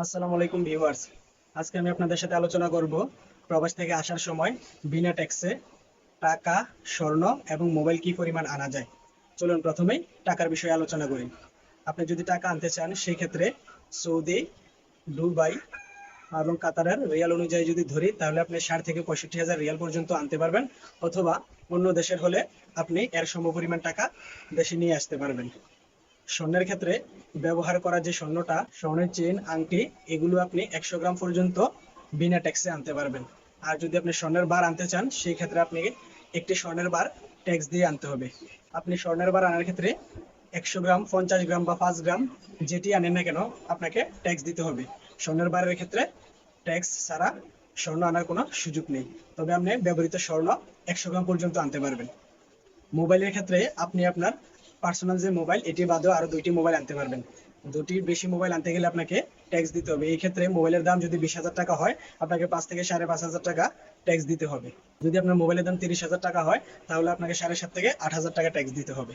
আসসালামু আলাইকুম ভিউয়ার্স। আজকে আমি আপনাদের সাথে আলোচনা করব প্রবাস থেকে আসার সময় বিনা ট্যাক্সে টাকা, স্বর্ণ এবং মোবাইল কি পরিমাণ আনা যায়। চলুন প্রথমেই টাকার বিষয়ে আলোচনা করি। আপনি যদি টাকা আনতে চান, সেই ক্ষেত্রে সৌদি, দুবাই এবং কাতারের রিয়াল অনুযায়ী যদি ধরি, তাহলে আপনি ষাট থেকে পঁয়ষট্টি হাজার রিয়াল পর্যন্ত আনতে পারবেন অথবা অন্য দেশের হলে আপনি এর সমপরিমাণ টাকা দেশে নিয়ে আসতে পারবেন। স্বর্ণের ক্ষেত্রে ব্যবহার করা যে স্বর্ণটা, স্বর্ণের চেন আংটি, এগুলো আপনি একশো গ্রাম পর্যন্ত বিনা ট্যাক্সে আনতে পারবেন। আর যদি আপনি স্বর্ণের বার আনতে চান, সেই ক্ষেত্রে আপনি একটি স্বর্ণের বার ট্যাক্স দিয়ে আনতে হবে। আপনি স্বর্ণের বার আনার ক্ষেত্রে একশো গ্রাম, পঞ্চাশ গ্রাম বা পাঁচ গ্রাম যেটি আনেন না কেন, আপনাকে ট্যাক্স দিতে হবে। স্বর্ণের বারের ক্ষেত্রে ট্যাক্স ছাড়া স্বর্ণ আনার কোনো সুযোগ নেই। তবে আপনি ব্যবহৃত স্বর্ণ একশো গ্রাম পর্যন্ত আনতে পারবেন। মোবাইলের ক্ষেত্রে আপনি আপনার পার্সোনাল যে মোবাইল এটি বাদেও আরও দুইটি মোবাইল আনতে পারবেন। দুটির বেশি মোবাইল আনতে গেলে আপনাকে ট্যাক্স দিতে হবে। এই ক্ষেত্রে মোবাইলের দাম যদি বিশ হাজার টাকা হয়, আপনাকে পাঁচ থেকে সাড়ে পাঁচ হাজার টাকা ট্যাক্স দিতে হবে। যদি আপনার মোবাইলের দাম তিরিশ হাজার টাকা হয়, তাহলে আপনাকে সাড়ে সাত থেকে আট হাজার টাকা ট্যাক্স দিতে হবে।